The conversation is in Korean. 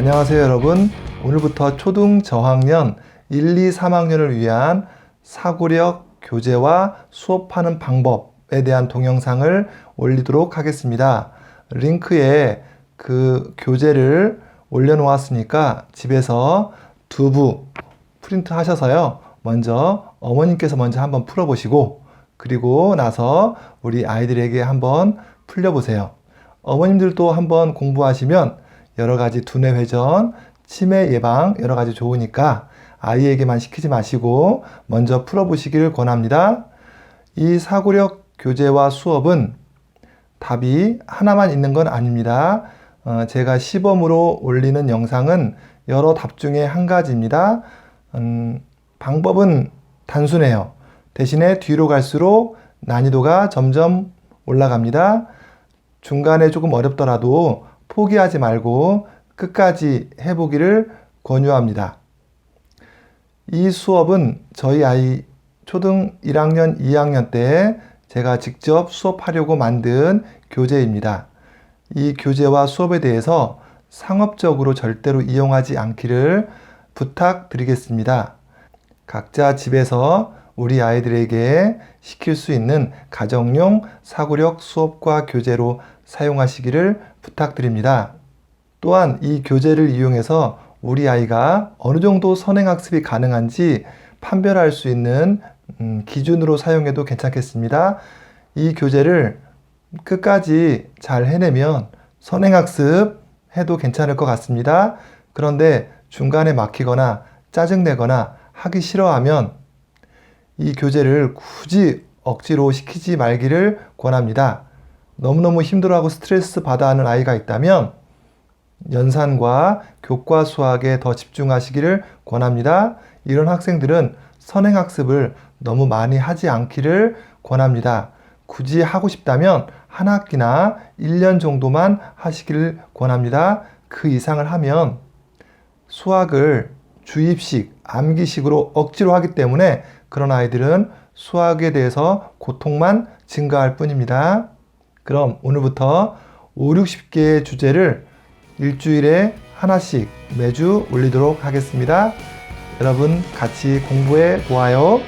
안녕하세요 여러분. 오늘부터 초등 저학년 1, 2, 3학년을 위한 사고력 교재와 수업하는 방법에 대한 동영상을 올리도록 하겠습니다. 링크에 그 교재를 올려놓았으니까 집에서 두부 프린트 하셔서요. 먼저 어머님께서 먼저 한번 풀어보시고 그리고 나서 우리 아이들에게 한번 풀려보세요. 어머님들도 한번 공부하시면 여러 가지 두뇌 회전, 치매 예방 여러 가지 좋으니까 아이에게만 시키지 마시고 먼저 풀어보시길 권합니다. 이 사고력 교재와 수업은 답이 하나만 있는 건 아닙니다. 어, 제가 시범으로 올리는 영상은 여러 답 중에 한 가지입니다. 음, 방법은 단순해요. 대신에 뒤로 갈수록 난이도가 점점 올라갑니다. 중간에 조금 어렵더라도 포기하지 말고 끝까지 해보기를 권유합니다. 이 수업은 저희 아이 초등 1학년, 2학년 때 제가 직접 수업하려고 만든 교재입니다. 이 교재와 수업에 대해서 상업적으로 절대로 이용하지 않기를 부탁드리겠습니다. 각자 집에서 우리 아이들에게 시킬 수 있는 가정용 사고력 수업과 교재로 사용하시기를 부탁드립니다. 또한 이 교재를 이용해서 우리 아이가 어느 정도 선행학습이 가능한지 판별할 수 있는 음, 기준으로 사용해도 괜찮겠습니다. 이 교재를 끝까지 잘 해내면 선행학습 해도 괜찮을 것 같습니다. 그런데 중간에 막히거나 짜증내거나 하기 싫어하면 이 교재를 굳이 억지로 시키지 말기를 권합니다. 너무너무 힘들어하고 스트레스 받아 하는 아이가 있다면 연산과 교과 수학에 더 집중하시기를 권합니다. 이런 학생들은 선행학습을 너무 많이 하지 않기를 권합니다. 굳이 하고 싶다면 한 학기나 1년 정도만 하시기를 권합니다. 그 이상을 하면 수학을 주입식, 암기식으로 억지로 하기 때문에 그런 아이들은 수학에 대해서 고통만 증가할 뿐입니다. 그럼 오늘부터 5, 60개의 주제를 일주일에 하나씩 매주 올리도록 하겠습니다. 여러분 같이 공부해 보아요.